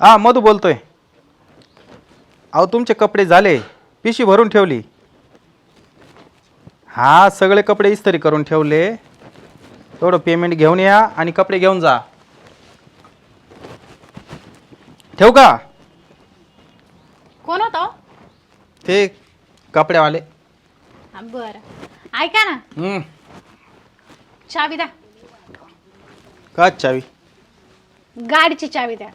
हा मधू बोलतोय. अहो तुमचे कपडे झाले. पिशी भरून ठेवली. हा सगळे कपडे इस्त्री करून ठेवले. तेवढं पेमेंट घेऊन या आणि कपडे घेऊन जा. ठेवू का? कोण होतं? ते कपडेवाले हा, बरं. ऐका ना. हम्म, चावी द्या. का चावी. गाडीची चावी द्या.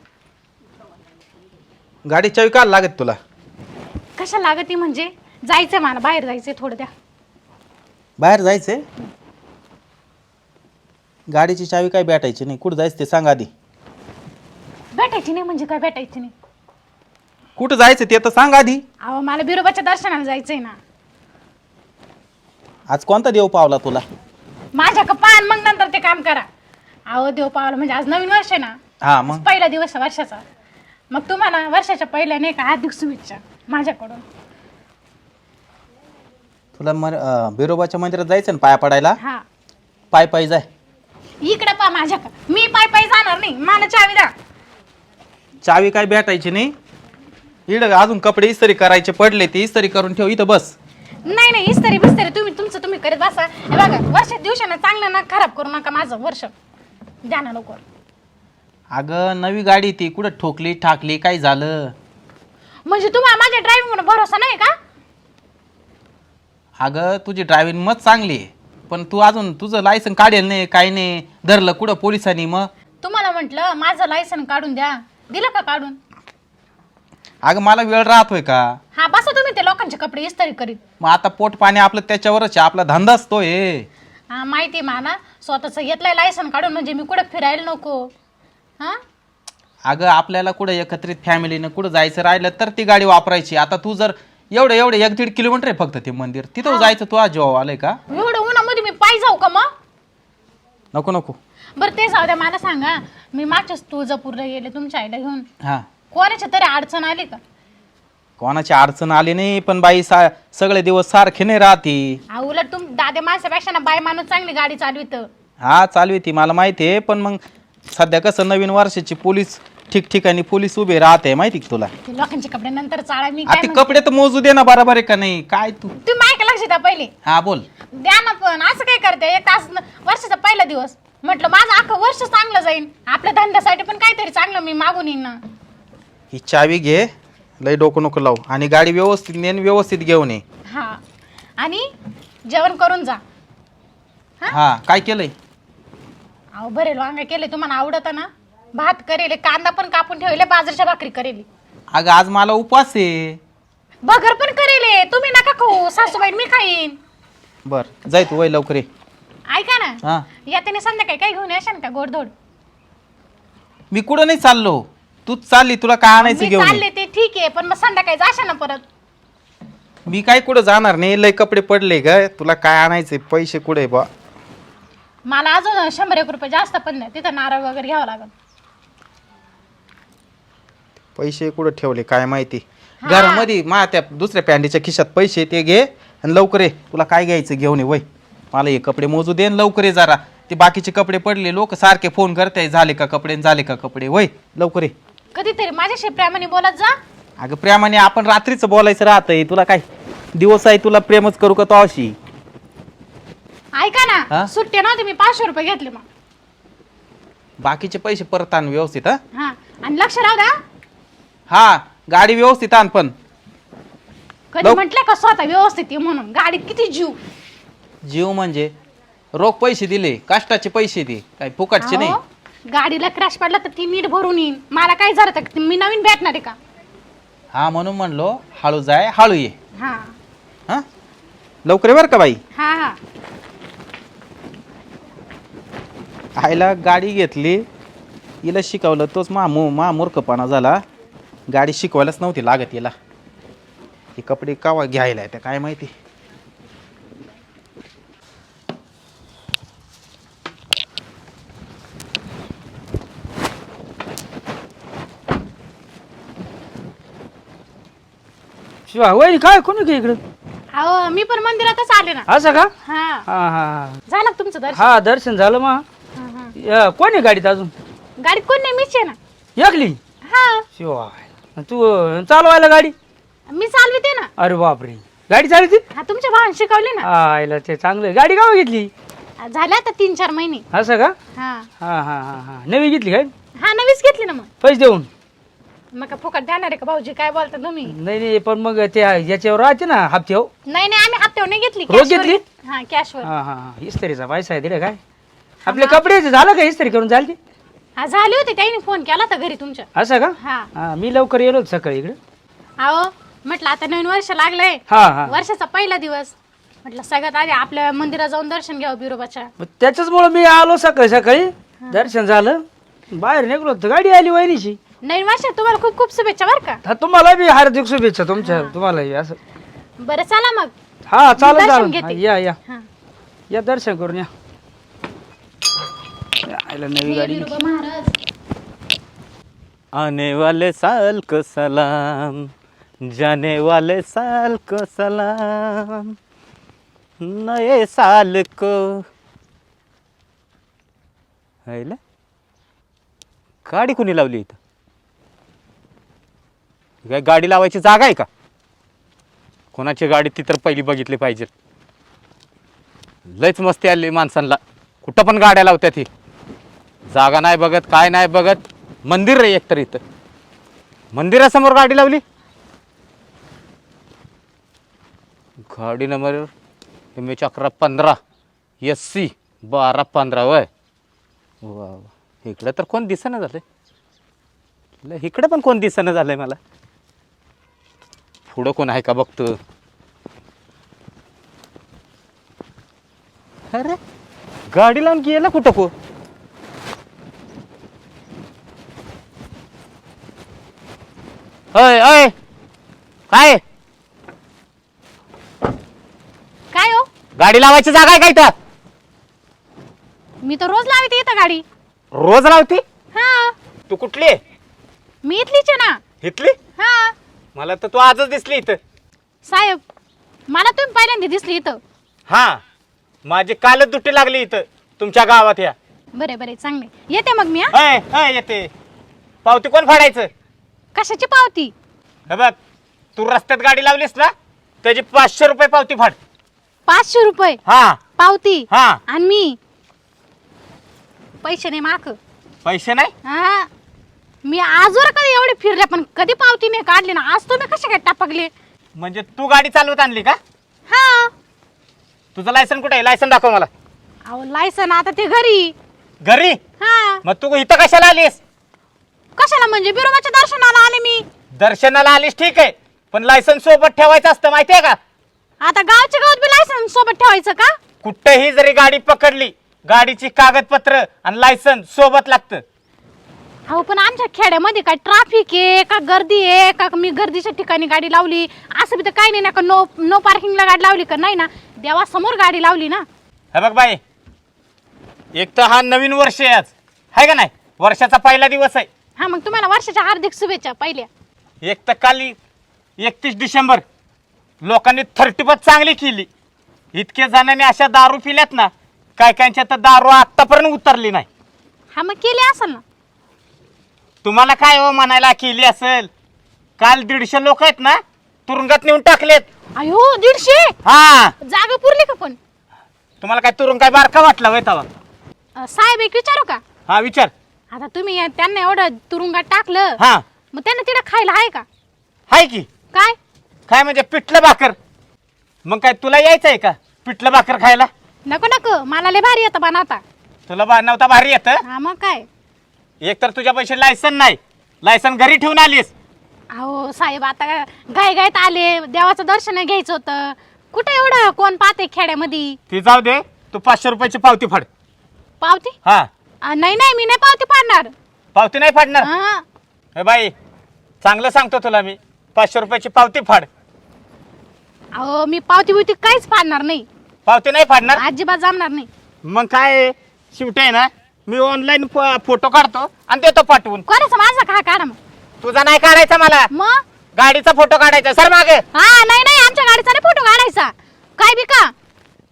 गाडी चावी का लागत तुला? कशा लागती म्हणजे? जायचंय मला बाहेर जायचंय थोडं द्या. बाहेर जायचंय? गाडीची चावी काय भेटायची नाही. कुठं जायचं ते सांग आधी. भेटायची नाही म्हणजे काय भेटायची नाही? कुठं जायचं ते तर सांग आधी. अहो मला बिरोबाच्या दर्शनाला जायचंय ना. आज कोणता देव पावला तुला? माझ्या का पान मग नंतर ते काम करा. अहो देव पावलं म्हणजे आज नवीन वर्ष आहे ना. हा मग. पहिला दिवस आहे वर्षाचा. मग तुम्हाला वर्षाच्या पहिल्या नाही का हार्दिक शुभेच्छा माझ्याकडून. तुला मर अं, बिरोबाच्या मंदिरात जायचं ना पाया पडायला? हा. पाय पाय जाय. इकडे पा माझ्या मी पाय पाय जाणार नाही. मला चावी द्या. चावी काय भेटायची नाही? इकडं अजून कपडे इस्त्री करायचे पडले ते इस्त्री करून ठेव इथं बस. नाही नाही इस्तरी बिस्तरी तुम्ही तुमचं तुम्ही करत बसा. हे बघा वर्ष दिवसानं चांगलं ना खराब करू नका माझं वर्ष. द्या ना लवकर. अगं नवी गाडी ती कुठं ठोकली ठाकली काय झालं? म्हणजे तुम्हाला माझ्या ड्रायव्हिंग भरोसा नाही का? अगं तुझी ड्रायव्हिंग मग चांगली आहे. पण तू अजून तुझं लायसन काढेल नाही काय नाही धरलं कुठं पोलिसांनी मग? तुम्हाला म्हटलं माझं लायसन काढून द्या. दिलं का काढून? अगं मला वेळ राहतोय का? हा बसा तुम्ही ते लोकांचे कपडे इस्त्री करीत. मग आता पोट पाणी आपलं त्याच्यावरच आहे आपला धंदाच तो आहे हा माहिती आहे मला. स्वतःचं घेतलंय लायसन काढून म्हणजे मी कुठे फिरायला नको. हा? अगं आपल्याला कुठं एकत्रित फॅमिलीनं कुठं जायचं राहिलं तर ती गाडी वापरायची. आता तू जर एवढं एवढं एक दीड किलोमीटर आहे फक्त ते मंदिर. तिथं जायचं तू आज जेव्हा आलंय का? एवढं उन्हामध्ये मी पाय जाऊ का मग? नको नको. बरं ते जाऊ द्या. मला सांगा मी मागच्याच तुळजापूरला गेले तुमच्या आईला घेऊन. हां. कोणाच्या तरी अडचण आली का? कोणाची अडचण आली नाही पण बाई सा सगळे दिवस सारखे नाही राहते. उलट तुम दादे माणसापेक्षा ना बाय माणूस चांगली गाडी चालवित. हा चालू ती मला माहिती आहे पण मग सध्या कसं नवीन वर्षाची पोलीस ठिकठिकाणी पोलीस उभे राहते माहिती का तुला? ते लोकांच्या कपडे नंतर चाळा मी आ, काय ते म्हणते? कपडे तर मोजू दे ना बरोबर आहे का नाही? काय तू? तुम्ही माहिती लक्ष द्या पहिले. हा बोल. द्या ना पण असं काय करते? एक तास न- वर्षाचा पहिला दिवस. म्हटलं माझं अख्खं वर्ष चांगलं जाईल आपल्या धंद्यासाठी पण काहीतरी चांगलं मी मागून येईन ना. ही चावी घे लय डोकं नको लावू. आणि गाडी व्यवस्थित नेन व्यवस्थित घेऊन ये. हा. आणि जेवण करून जा. हा काय केलंय? अहो बरे वांगा केले तुम्हाला आवडत ना? भात करेले कांदा पण कापून ठेवले बाजरीच्या भाकरी करेली. अगं आज मला उपवास आहे. बगर पण करेले तुम्ही नका खाऊ सासूबाई मी खाईन. बर जाय तू वय लवकर ये. ऐका ना. हा. या त्याने संध्याकाळी काही घेऊन येशाल का गोडधोड? मी कुठं नाही चाललो. तूच चालली तुला काय आणायचं मी घेऊन ये. चालले ते ठीक आहे पण मग संध्याकाळी जाशा ना परत? मी काय कुठं जाणार नाही लय कपडे पडले ग. तुला काय आणायचे पैसे कुठे बा मला अजून शंभर एक रुपये जास्त पण नाही. तिथं नारळ वगैरे घ्यावं लागेल. पैसे कुठं ठेवले काय माहिती? घरामध्ये मा त्या दुसऱ्या पॅन्टीच्या खिशात पैसे ते घे आणि लवकर ये. तुला काय घ्यायचं घेऊन ये वय. मला हे कपडे मोजू दे आणि लवकर ये जरा. ते बाकीचे कपडे पडले लोक सारखे फोन करताय झाले का कपडे झाले का कपडे वय. लवकर ये. कधीतरी माझ्याशी प्रेमाने बोलत जा. अगं प्रेमाने आपण रात्रीचं बोलायचं राहतंय. तुला काय दिवस आहे तुला प्रेमच करू का तो अशी? ऐका हा? ना सुट्टे नव्हते मी पाचशे रुपये घेतले मग. बाकीचे पैसे परत आण व्यवस्थित हा? हा आणि लक्ष राहू द्या. हा गाडी व्यवस्थित आण पण. कधी लव- म्हटलं का स्वतः व्यवस्थित आहे म्हणून? गाडीत किती जीव? जीव म्हणजे? रोख पैसे दिले कष्टाचे पैसे दे काय फुकटचे नाही. अहो, गाडीला क्रॅश पडला तर ती नीट भरून येईन. मला काय झालं तर मी नवीन भेटणार आहे का? हा म्हणून म्हणलो हळू जाय हळू ये. हा. हा? लवकर ये बरं का बाई? हा हा. आईला गाडी घेतली. हिला शिकवलं तोच मा मू मा मूर्खपणा झाला. गाडी शिकवायलाच नव्हती लागत हिला. हे कपडे कावा घ्यायला त्या काय माहिती? शिवा वहिनी काय कोणी का इकडं? अहो मी पण मंदिरातच आले ना. असं का? हा. हा हा हा. झालं का तुमचं दर्शन? हा दर्शन झालं मग. या, कोण आहे गाडीत अजून? गाडीत कोण नाही मीच आहे ना. एकली? हा. शिवाय. तू अं, चालवायला गाडी? मी चालविते ना. अरे बापरे. गाडी चालवते? हा तुमच्या भावाने शिकवली ना. आयला ते चांगलं आहे. गाडी का घेतली? झाल्या आता तीन चार महिने. असं का? हा. हा हा हा हा. नवी घेतली काय? हा नवीच घेतली ना मग. पैसे देऊन? मग का फुकट देणार आहे का भाऊजी? काय बोलता तुम्ही? नाही नाही पण मग ते याच्यावर राहते ना हप्त्यावर. नाही नाही आम्ही हप्त्यावर नाही घेतली. रोज cashवर घेतली? घेत- हा कॅशवर हा हा हा. इस्त्रीचा पैसा आहे दिला काय? आपले कपडे झालं का इस्त्री करून चालते हा झाली होती. त्याने फोन केला होता घरी तुमच्या. असं का? हा. हा मी लवकर येलो होतो सकाळी इकडे. अहो म्हटलं आता नवीन वर्ष लागलंय. हा हा. वर्षाचा पहिला दिवस. म्हटलं सगळ्यात आधी आपल्या मंदिरात जाऊन दर्शन घ्यावं बिरोबाच्या. मग त्याच्याचमुळे मी आलो सकाळी सकाळी. दर्शन झालं. बाहेर निघलो गाडी आली वहिनीची नवीन वर्षात तुम्हाला खूप खूप शुभेच्छा बरं का? हा तुम्हाला बी हार्दिक शुभेच्छा तुमच्या तुम्हालाही. असं. बरं चला मग. हा चालेल दर्शन चालेल. घेते. हा, या या. हा. या दर्शन करून या. आयला नवी गाडी. महाराज आने वाले साल को सलाम जाने वाले साल को सलाम नए साल को। हैला गाडी कोणी लावली इथं? काय गाडी लावायची जागा आहे का? कोणाची गाडी ती तर पहिली बघितली पाहिजे. लयच मस्ती आली माणसांना. कुठं पण गाड्या लावत्यात ही. जागा नाही बघत काय नाही बघत. मंदिर रे एकतर इथं. मंदिरासमोर गाडी लावली? गाडी नंबर एम एच अकरा पंधरा एस सी बारा पंधरा वय. वा वा. इकडं तर कोण दिसेना झालंय. ल, इकडं पण कोण दिसेना झालंय मला. पुढं कोण आहे का बघतो? अरे गाडी लावून गेला कुठं को अय अय काय? काय हो? गाडी लावायची जागा आहे का इथं? मी तर रोज लावते इथं गाडी. रोज लावती? हा. तू कुठली आहे? मी इथलीच आहे ना. इथली? हा. मला तर तू आजच दिसली इथं. साहेब मला तुम्ही पहिल्यांदा दिसली इथं. हा. माझी कालच दुट्टी लागली इथं. तुमच्या गावात या. बरे बरे चांगले. येते मग मी हा? अय अय येते. पावती कोण फाडायचं? कशाची पावती? हे बघ तू रस्त्यात गाडी लावलीस ना त्याची पाचशे रुपये पावती फाड. पाचशे रुपये? हा. पावती? हा. आणि मी? पैसे नाही माक पैसे नाही? हा. मी आजवर कधी एवढे फिरले पण कधी पावती नाही काढली ना आज तुम्ही कसे काय टापकले? म्हणजे तू गाडी चालवत आणली का? हा. तुझं लायसन कुठे आहे? लायसन दाखव मला. अहो लायसन आता ते घरी. घरी? हा. मग तू इथं कशाला आलीस? कशाला म्हणजे? बिरोबाच्या दर्शनाला आले मी. दर्शनाला आलीस ठीक आहे पण लायसन सोबत ठेवायचं असतं माहितीये का? आता गावच्या गावात बी लायसन सोबत ठेवायचं का? कुठेही जरी गाडी पकडली गाडीची कागदपत्र आणि लायसन सोबत लागतं. अहो पण आमच्या खेड्यामध्ये काय ट्रॅफिक आहे का गर्दी आहे का मी गर्दीच्या ठिकाणी गाडी लावली? असं बी तर काही नाही ना का नो नो पार्किंगला गाडी लावली का? नाही ना. देवासमोर गाडी लावली ना. हे बघ बाई एक तर हा नवीन वर्ष आहे आज. आहे का नाही? वर्षाचा पहिला दिवस आहे. हा मग तुम्हाला वर्षाच्या हार्दिक शुभेच्छा पहिल्या. एक तर काल एकतीस डिसेंबर. लोकांनी थर्टी बस चांगली केली. इतके जणांनी अशा दारू पिल्यात ना काय कायच्या तर दारू आत्तापर्यंत उतरली नाही. हा मग केली असेल ना? तुम्हाला काय हो म्हणायला केली असेल? काल दीडशे लोक आहेत ना तुरुंगात नेऊन टाकलेत. अयो दीडशे? हा. जागा पुरली का पण? तुम्हाला काय तुरुंग काय बारका वाटला वय तवा? अं, साहेब एक विचारू का? हा विचार. आता तुम्ही या- त्यांना एवढं तुरुंगात टाकलं हा. मग त्यांना तिला खायला आहे का? हाय की. काय? काय म्हणजे पिठलं भाकर? मग काय तुला यायचं आहे का पिठलं भाकर खायला? नको नको. मला लय भारी येतं बनवता तुला बनवता भारी येतं? हा मग काय? एक तर तुझ्या पैसे लायसन नाही. लायसन घरी ठेवून आलीस. अहो साहेब आता गाय गायत आले. देवाचं दर्शन घ्यायचं होतं. कुठं एवढं कोण पाहते खेड्यामध्ये? ती जाऊ दे. तू पाचशे रुपयाची पावती फाड. पावती? हा. नाही नाही मी नाही पावती पाडणार पावती नाही फाडणार? हा. बाई चांगलं सांगतो तुला मी. पाचशे रुपयाची पावती फाड. अहो मी पावती बिवती काहीच पाडणार नाही. पावती नाही फाडणार? अजिबात जमणार नाही. मग काय शेवटी आहे ना मी ऑनलाईन फोटो काढतो आणि देतो पाठवून. कोणाचा माझा का काढा मग. तुझा नाही काढायचा मला. मग? गाडीचा फोटो काढायचा सर मागे. हा नाही नाही आमच्या गाडीचा नाही फोटो काढायचा. काय बी का?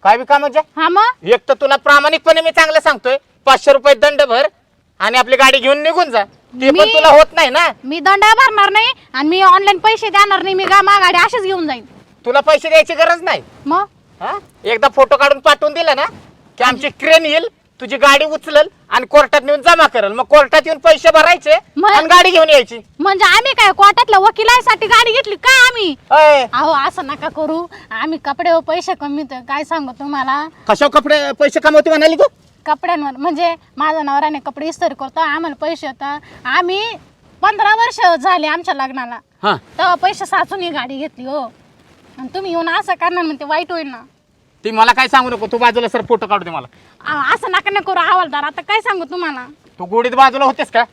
काय बी का म्हणजे? हा मग? एक तर तुला प्रामाणिकपणे मी चांगलं सांगतोय. पाचशे रुपये दंड भर आणि आपली गाडी घेऊन निघून जा. ते पण मी- तुला होत नाही ना. मी दंड भरणार नाही आणि मी ऑनलाईन पैसे देणार नाही. मी गा गाडी अशीच घेऊन जाईन. तुला पैसे द्यायची गरज नाही. मग? हा? एकदा फोटो काढून पाठवून दिला ना की आमची क्रेन येईल तुझी गाडी उचलल आणि कोर्टात नेऊन जमा करल. मग कोर्टात येऊन पैसे भरायचे मग- आणि गाडी घेऊन यायची. म्हणजे आम्ही काय कोर्टातल्या वकिलासाठी गाडी घेतली काय आम्ही? अय, अहो असं नका करू. आम्ही कपडे व पैसे कमी काय सांगू तुम्हाला? कशावर कपडे पैसे कमवते म्हणाली तू? कपड्यांवर. म्हणजे माझा नवऱ्याने कपडे इस्त्री करतो आम्हाला पैसे येतात आम्ही पंधरा वर्ष झाले आमच्या लग्नाला. हा. तेव्हा पैसे साचून ही गाडी घेतली हो. आणि तुम्ही येऊन असं करणार म्हणते वाईट होईल ना. ती मला काय सांगू नको तू बाजूला सर फोटो काढू दे मला. असं नका ना करू हवालदार आता काय सांगू तुम्हाला? तू गोडीत बाजूला होतेस का?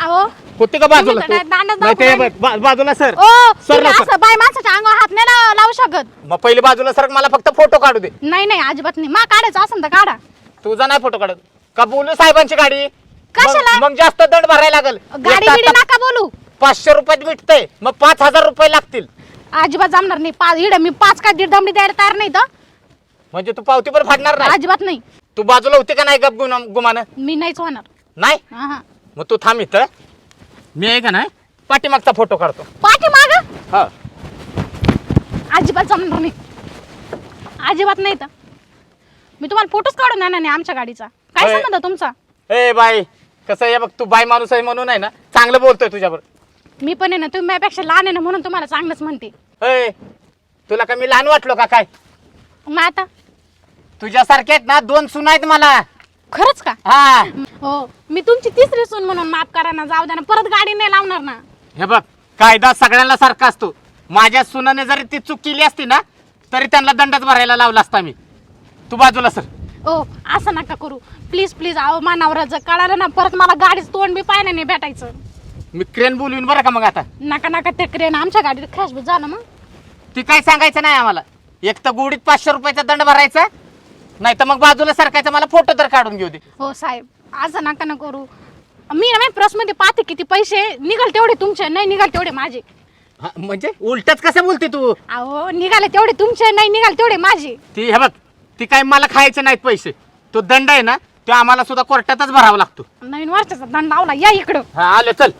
अहो. होती का बाजूला तुम्ही तर तू? दांडच नाही ते दाखवून बघ, बा- बाजूला सर. ओ सर तुम्ही. असं बाय माणसाच्या अंगावर हात नाही लाव- लावू शकत. मग पहिले बाजूला सर मला फक्त फोटो काढू दे. नाही नाही अजिबात नाही. मा काढायचं असेल तर काढा. तुझा नाही फोटो काढत. का बोलू साहेबांची गाडी? कशाला? मग- मग जास्त दंड भरायला लागल. गाडी बिडी नका बोलू. पाचशे रुपयात मिटतंय मग पाच हजार रुपये लागतील. अजिबात जमणार नाही. पाच इड मी पाच का दीड दमडी द्यायला तयार नाही तर म्हणजे तू पावती पण फाडणार नाही? अजिबात नाही. तू बाजूला होती का नाही गप गुमान गुमान? मी नाहीच होणार. नाही? हा हा. मग तू थांब इथं. मी आहे का नाही? पाठीमागचा फोटो काढतो. पाठी माग हा. अजिबात जमणार नाही. अजिबात नाही तर मी तुम्हाला फोटोच काढून देणार नाही आमच्या गाडीचा. काय होय. संबंध तुमचा? ए बाई कसं आहे? बघ तू बाई माणूस आहे म्हणून आहे ना चांगलं बोलतोय तुझ्यावर मी पण आहे ना तुम्ही माझ्यापेक्षा लहान आहे ना म्हणून तुम्हाला चांगलंच म्हणते. ए तुला का मी लहान वाटलो का काय? मग आता? तुझ्यासारखे आहेत ना दोन सुना आहेत मला. खरंच का? हा. हो मी तुमची तिसरी सून म्हणून माफ करा ना जाऊ द्या ना परत गाडी नाही लावणार ना. हे बघ कायदा सगळ्यांना सारखा असतो. माझ्या सुनाने जरी ती चूक केली असती ना तरी त्यांना दंडच भरायला लावला असता मी. तू बाजूला सर. ओ असं नका करू. प्लीज प्लीज अहो मानावर जर कळालं ना परत मला गाडीच तोंड बी पाहिलं नाही भेटायचं. मी क्रेन बोलवीन बरं का मग आता? नका नका ते क्रेन आमच्या गाडीत क्रॅश बी झालं मग. ती काय सांगायचं नाही आम्हाला? एक तर गुडीत पाचशे रुपयाचा दंड भरायचा नाही तर मग बाजूला सरकायचा मला फोटो तर काढून घेऊ दे. हो साहेब असं नका ना करू. मी ना प्रेस मध्ये पाहते किती पैसे निघाल तेवढे तुमचे नाही निघाल तेवढे माझे. हा, म्हणजे उलटच कसं बोलते तू? अहो निघाले तेवढे तुमचे नाही निघाल तेवढे माझे. ती हे बघ ती काय मला खायचे नाहीत पैसे. तो दंड आहे ना तो आम्हाला सुद्धा कोर्टातच भरावा लागतो. नवीन वर्षाचा दंड लावला या इकडं. हा आलो चल.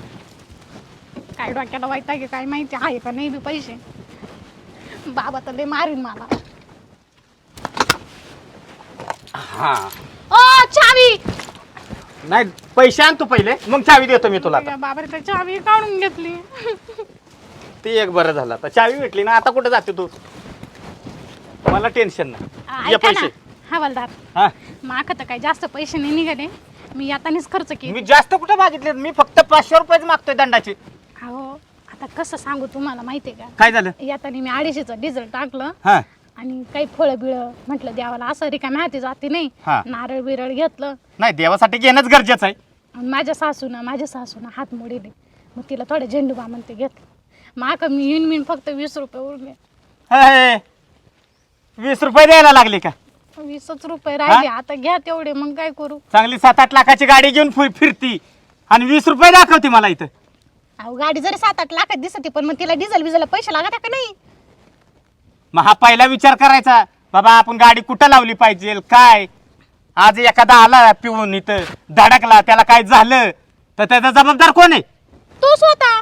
काय डोक्याला वाईट आहे की काय माहिती आहे का नाही बी पैसे. बाबा तर लय मारीन मला. हा. ओ चावी! नाही पैसे आण तू पहिले मग चावी देतो मी तुला आता. बाबा तर चावी काढून घेतली. ती एक बरं झालं आता. चावी भेटली ना आता कुठे जाते तू? मला टेन्शन नाही. ये ऐका ना. पैसे. हवालदार हा? माका तर काही जास्त पैसे नाही निघाले. मी यातानीच खर्च केले. मी जास्त कुठे मागितले मी फक्त पाचशे रुपयेच मागतोय दंडाचे. अहो आता कसं सांगू तुम्हाला माहितीये का? काय झालं? यातानी मी अडीचशेचं डिझेल टाकलं हा. आणि काही फळं बिळं म्हटलं द्यावाला असं रिकाम्या हाती जाते नाही. हा. नारळ बिरळ घेतलं. नाही देवासाठी घेणंच गरजेचं आहे. आणि माझ्या सासूनं माझ्या सासूनं हात मोडीले. मग तिला थोडे झेंडूबा म्हणते घेतलं. माक मी येऊन मी फक्त वीस रुपये उरले. हे, वीस रुपये द्यायला लागले का? वीसच रुपये राहिले. आता घ्या तेवढे मग काय करू? चांगली सात आठ लाखाची गाडी घेऊन फि- फिरती आणि वीस रुपये दाखवते मला इथं. अहो गाडी जरी सात आठ लाखात दिसते पण मग तिला डिझेल बिझेल पैसे लागत का नाही? मग हा पहिला विचार करायचा बाबा आपण गाडी कुठं लावली पाहिजे? काय? आज एखादा आला पिऊन इथं धडकला त्याला काय झालं तर त्याचा जबाबदार कोण आहे? तो स्वतः.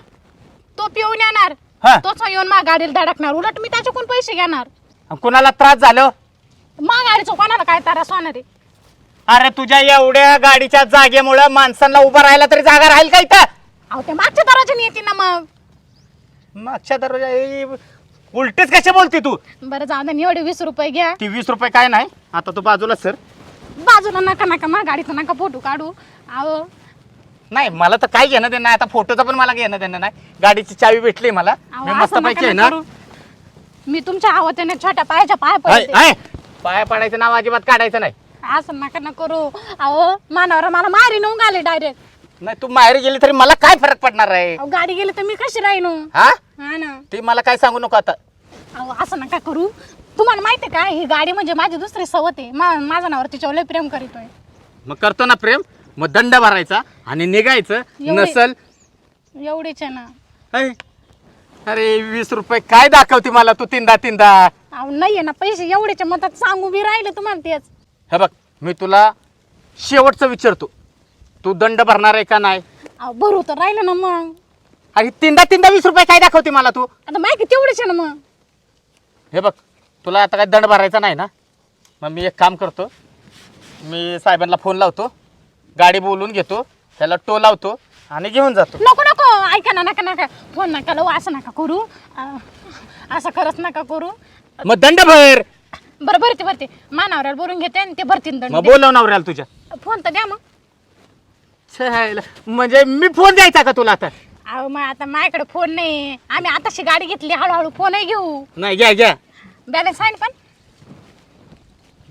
तो पिऊन येणार. हा. तोच येऊन मा गाडीला धडकणार. उलट मी त्याच्याकडून पैसे घेणार. आणि कुणाला त्रास झालं? मा गाडीचं कोणाला काय तारा होणार आहे? अरे तुझ्या एवढ्या गाडीच्या जागेमुळं माणसांना उभं राहायला तरी जागा राहील का इथं? अहो ते मागच्या दराच्या येते ना मग. मागच्या दरवाजा उलटेच कसे बोलते तू? बरं जाऊ दे एवढे वीस रुपये घ्या. ती वीस रुपये काय नाही? आता तू बाजूला सर. बाजूला नका नका मा गाडीचा नका फोटो काढू. अहो. नाही मला तर काय घेणं देणं नाही आता फोटोचं पण मला घेणं देणं नाही. गाडीची चावी भेटली मला. अहो, मी असं मस्त नका पैकी आहे ना ना? करू. मी तुमच्या आवतेने छोट्या पायाच्या पाया पडते. पाया पडायचं नाव अजिबात काढायचं नाही. असं नका ना करू. अहो मानावर मला मारी नेऊन आले डायरेक्ट नाही तू माहेर गेली तरी मला काय फरक पडणार आहे? अहो गाडी गेली तर मी कशी राहीन? हो? हा हा ना. ती मला काय सांगू नको आता. अहो असं नका करू. तुम्हाला माहिती आहे का? ही गाडी म्हणजे माझी दुसरी सवत आहे. मा माझा नवर तिच्यावर लय प्रेम करीतोय. मग करतो ना प्रेम. मग दंड भरायचा आणि निघायचं. एवढे- नसल. एवढीच आहे ना. ऐ, अरे वीस रुपये काय दाखवते मला तू तीनदा तीनदा? अहो ना पैसे एवढेच्या मतात सांगू बी राहिले तुम्हाला तेच. हे बघ मी तुला शेवटचं विचारतो. तू दंड भरणार आहे का नाही? अहो बरं होतं राहिलं ना मग. आणि तीनदा तीनदा वीस रुपये काय दाखवते मला तू? आता माहिती तेवढीच आहे ना मग. हे बघ तुला आता काय दंड भरायचा नाही ना? मग मी एक काम करतो. मी साहेबांना फोन लावतो. गाडी बोलवून घेतो. त्याला टो लावतो. आणि घेऊन जातो. नको नको. ऐका ना नका नका. फोन नका लावू असं नका करू. अं, असं खरंच नका करू. मग दंड भर. बरं भरते भरते. मानावऱ्याला बोलून घेते आणि ते भरतीन दंड मग बोलव नवऱ्याला तुझ्या. फोन तर द्या मग. छायला. म्हणजे मी फोन द्यायचा का तुला आता? अहो मग आता माझ्याकडे फोन नाही आम्ही आताशी गाडी घेतली हळूहळू फोनही घेऊ. नाही घ्या घ्या. बॅलन्स आहे ना पण?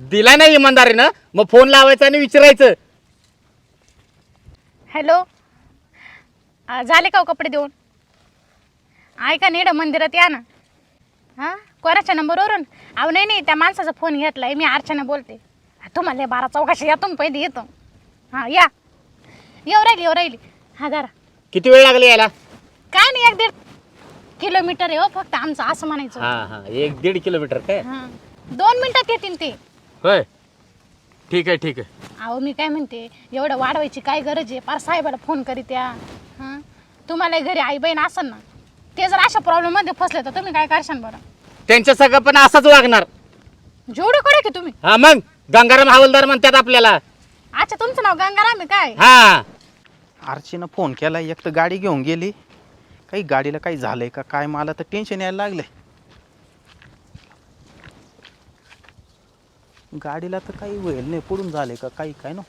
दिला नाही इमानदारीनं. मग फोन लावायचा आणि विचारायचं. हॅलो झाले का हो कपडे देऊन? ऐका नीड मंदिरात या ना. हां? कोणाच्या नंबरवरून? अहो नाही नाही त्या माणसाचा फोन घेतलाय मी अर्चना बोलते. तुम्हाला बारा चौकाशी या तुम्ही पहिले येतो हां या. येऊ राहिली येऊ राहिली. हा जरा. किती वेळ लागला यायला? काय नाही एक दीड किलोमीटर आहे हो फक्त आमचं असं म्हणायचं. हा हा एक दीड किलोमीटर काय? हां. दोन मिनिटात येतील ते. होय. ठीक आहे ठीक आहे. अहो मी काय म्हणते एवढं वाढवायची काय गरज आहे? पार साहेबाला फोन करीत या हां? तुम्हाला घरी आई बहीण असेल ना ते जर अशा प्रॉब्लेममध्ये फसले तर तुम्ही काय करशाल बरं? त्यांच्या सगळं पण असंच वागणार. जेवढे कडे की तुम्ही? हा मग. गंगाराम हवालदार म्हणतात आपल्याला. अच्छा तुमचं नाव गंगाराम आहे काय? हा. आरचीनं फोन केला एक तर गाडी घेऊन गेली. काही गाडीला काही झालंय का काय मला तर टेन्शन यायला लागलंय. गाडीला तर काही होईल नाही पडून झाले का काही काय ना?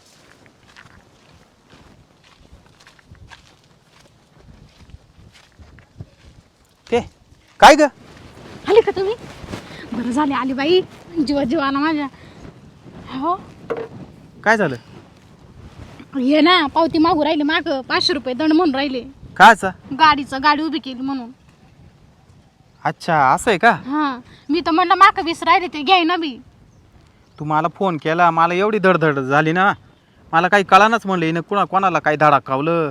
ते काय ग? आली का तुम्ही? बरं झाले आली बाई जीवा जीवाना माझ्या. हो. काय झालं? ये ना पावती मागू राहिली माग. पाचशे रुपये दंड म्हणून राहिले. कायचा? गाडीचं गाडी उभी केली म्हणून. अच्छा असं आहे का? हां. मी तर म्हणलं माग वीस राहिले ते घ्याय ना बी. तू मला फोन केला मला एवढी धडधड झाली ना. मला काही कळानच म्हणलं हिनं कुणा कोणाला काही धडाकावलं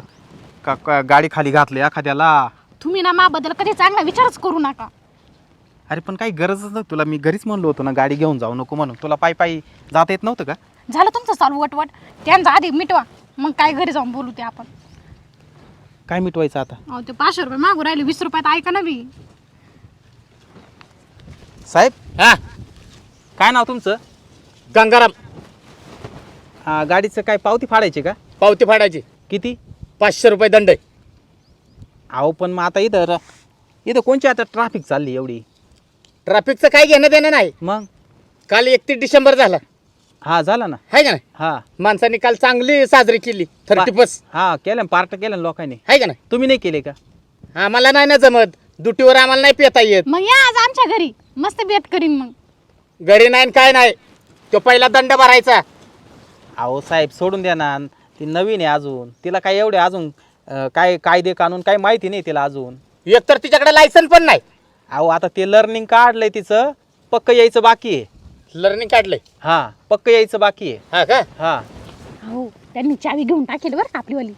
का का गाडी खाली घातली एखाद्याला. तुम्ही ना माबद्दल कधी चांगला विचारच करू नका. अरे पण काही गरजच नाही तुला मी घरीच म्हणलो होतो ना गाडी घेऊन जाऊ नको म्हणून. तुला पायी पायी जाता येत नव्हतं का? झालं तुमचं चालू वटवट. त्यांचं आधी मिटवा. मग काय घरी जाऊन बोलू ते आपण. काय मिटवायचं आता? अहो ते पाचशे रुपये मागू राहिले. वीस रुपयात ऐका ना बी साहेब? हा. काय नाव तुमचं? गंगाराम. हा, गाडीचं काय पावती फाडायची का? पावती फाडायची. किती? पाचशे रुपये दंड आहे. अहो पण मग आता इथं र- इथं कोणची आता ट्रॅफिक चालली एवढी? ट्रॅफिकचं काय घेणं देणं नाही. मग? काल एकतीस डिसेंबर झाला. हा झाला ना. आहे का नाही? हा. माणसांनी काल चांगली साजरी केली थर्टी फर्स्ट हा केलं पार्ट केलं ना लोकांनी. आहे का नाही? तुम्ही नाही केले का? आम्हाला नाही ना जमत. दुटीवर आम्हाला नाही पेता येत. मग या आज आमच्या घरी. मस्त बेत करीन मग. घरी नाही न काय नाही. तो पहिला दंड भरायचा. अहो साहेब सोडून द्या ना. ती नवीन आहे अजून. तिला काय एवढे अजून अं, काय कायदे कानून काही माहिती नाही तिला अजून. एक तर तिच्याकडे लायसन पण नाही. अहो आता ते लर्निंग काढलंय तिचं पक्क यायचं बाकी आहे. लर्निंग काढलंय? हा पक्क यायचं बाकी आहे. हा का? हा. हो त्यांनी चावी घेऊन टाकेल बरं का आपली वाली.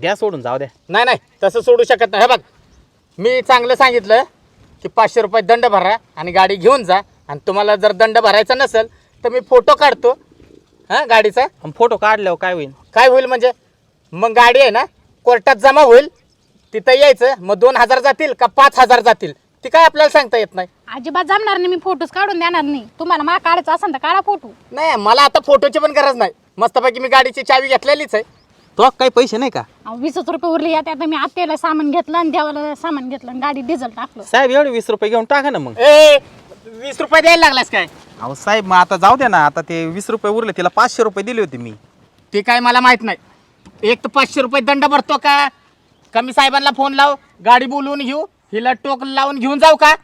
द्या सोडून जाऊ द्या. नाही नाही तसं सोडू शकत नाही. हे बघ मी चांगलं सांगितलं की पाचशे रुपये दंड भरा आणि गाडी घेऊन जा. आणि तुम्हाला जर दंड भरायचा नसेल तर मी फोटो काढतो. हां गाडीचा? फोटो काढल्यावर काय होईल? काय होईल म्हणजे? मग गाडी आहे ना कोर्टात जमा होईल तिथं यायचं मग दोन हजार जातील का पाच हजार जातील? ती काय आपल्याला सांगता येत नाही. अजिबात जमणार नाही मी फोटोज काढून देणार नाही. तुम्हाला मा काढायचं असेल तर काढा फोटो नाही मला आता फोटोची पण गरज नाही. मस्तपैकी मी गाडीची चावी घेतलेलीच आहे. तो काही पैसे नाही का? अहो, वीसच रुपये उरले या त्यात मी आत्याला सामान घेतलं आणि देवाला सामान घेतलं आणि गाडी डिझेल टाकलं. साहेब एवढे वीस रुपये घेऊन टाका ना मग. ए वीस रुपये द्यायला लागलास काय? अहो साहेब मग आता जाऊ द्या ना. आता ते वीस रुपये उरले तिला पाचशे रुपये दिले होते मी. ते काय मला माहीत नाही. एक तर पाचशे रुपये दंड भरतो का? कमी साहेबांना फोन लाव गाडी बोलवून घेऊ हिला टोक लावून घेऊन जाऊ का?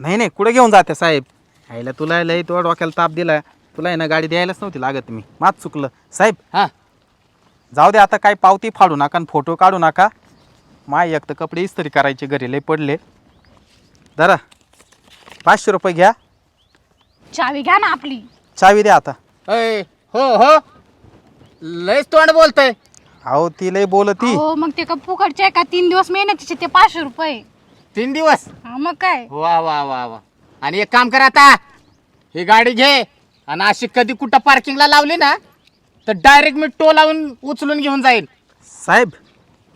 नाही नाही कुठे घेऊन जाते साहेब? आईला तुला लय तो डोक्याला ताप दिला. तुला आहे ना गाडी द्यायलाच नव्हती लागत मी. मात चुकलं. साहेब हा. जाऊ दे आता काय पावती फाडू नका आणि फोटो काढू नका. माय एक तर कपडे इस्त्री करायचे घरी लय पडले. जरा पाचशे रुपये घ्या. चावी घ्या ना आपली. चावी द्या आता. अय, हो हो. लयच तोंड बोलतय. अहो ती लय बोलती. हो मग ते का फुकटचे का? तीन दिवस मेहनतीचे ते पाचशे रुपये. तीन दिवस? हा मग काय? वा वा वा वा. आणि एक काम कर आता. ही गाडी घे. आणि अशी कधी कुठं पार्किंगला लावली ना तर डायरेक्ट मी टो लावून उचलून घेऊन जाईन साहेब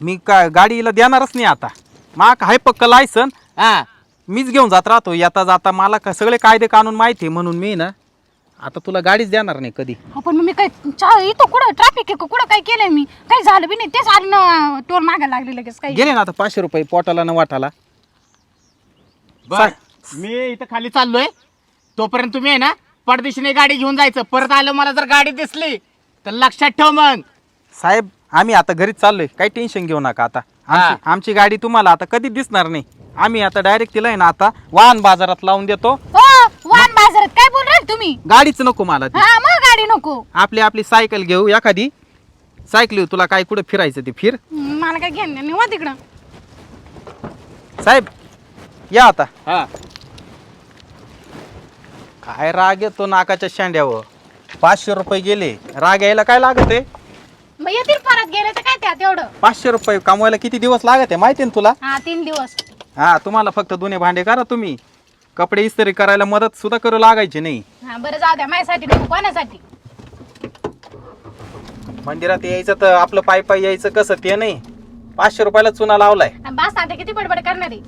मी का गाडीला देणारच नाही आता. माक हाय पक्क लायसन हा. मीच घेऊन जात राहतो. येता जाता मला का सगळे कायदे कानून माहिती आहे म्हणून मी ना आता तुला गाडीच देणार नाही कधी. हो, पण मग मी काय चा- इथं कुठं ट्रॅफिक आहे का? कुठं काय केलंय मी? काही झालं बी नाही तेच आली ना टोल मागायला लागले लगेच काही. गेले ना आता पाचशे रुपये पोटाला न वाटाला. बर मी इथं खाली चाललोय. तोपर्यंत तुम्ही आहे ना परदेशीने गाडी घेऊन जायचं. परत आलं मला जर गाडी दिसली तर लक्षात ठेव मग. साहेब आम्ही आता घरीच चाललोय. काही टेन्शन घेऊ नका आता. आमची हा. आमची गाडी तुम्हाला आता कधी दिसणार नाही. आम्ही आता डायरेक्ट तिला आहे ना आता वाहन बाजारात लावून देतो. हो वाहन बाजारात काय बोल राहिले तुम्ही? गाडीच नको मला ती. हा मग गाडी नको. आपली आपली सायकल घेऊ एखादी. सायकल घेऊ तुला काय कुठं फिरायचं ते फिर. हम्म, मला काय घेणं नाही वा तिकडं. साहेब या आता. हा. काय राग येतो नाकाच्या शेंड्यावर? पाचशे रुपये गेले. राग यायला काय लागत आहे? मग येतील परत गेले तर काय त्यात एवढं? पाचशे रुपये कमवायला किती दिवस लागत आहे? माहिती आहे ना तुला? हा तीन दिवस. हा तुम्हाला फक्त दोन्ही भांडे करा तुम्ही. कपडे इस्त्री करायला मदत सुद्धा करू लागायची नाही. हा बरं जाऊ द्या माझ्यासाठी नको कोणासाठी? मंदिरात यायचं तर आपलं पाय पाय यायचं कसं ते नाही. पाचशे रुपयाला चुना लावलाय. आणि बास आता किती बडबड करणार? आहे